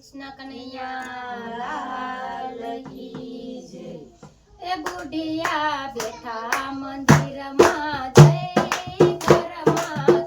કૃષ્ણ કનૈયા એ બુઢિયા બેઠા મંદિરમાં જય ઘરમાં